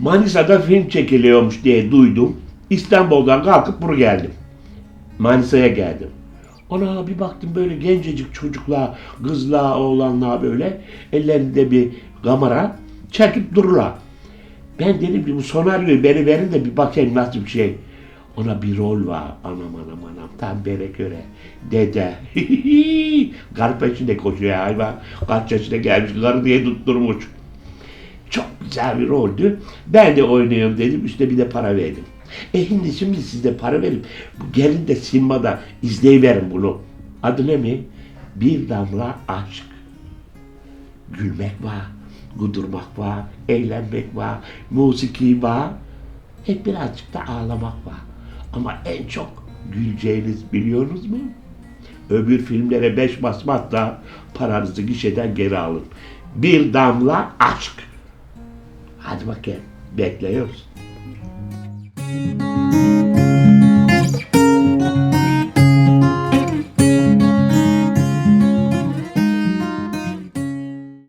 Manisa'da film çekiliyormuş diye duydum. İstanbul'dan kalkıp buraya geldim. Manisa'ya geldim. Ona bir baktım böyle gencecik çocuklar, kızlar, oğlanlar böyle ellerinde bir kamera çekip dururlar. Ben dedim ki bu senaryoyu beni verin de bir bakayım nasıl bir şey. Ona bir rol var. Anam anam anam. Tam bere göre. Dede. Garip peşinde koşuyor hayvan. Kaç yaşına gelmiş. Karı diye tutturmuş. Çok güzel bir roldü. Ben de oynuyorum dedim. Üstüne bir de para verdim. E şimdi şimdi size para verip gelin de sinemada izleyiverin bunu. Adı ne mi? Bir damla aşk. Gülmek var, kudurmak var, eğlenmek var, musiki var. Hep birazcık da ağlamak var. Ama en çok güleceğiniz biliyorsunuz mu? Öbür filmlere beş basmakla paranızı gişeden geri alın. Bir damla aşk. Hadi bakayım bekliyoruz. Müzik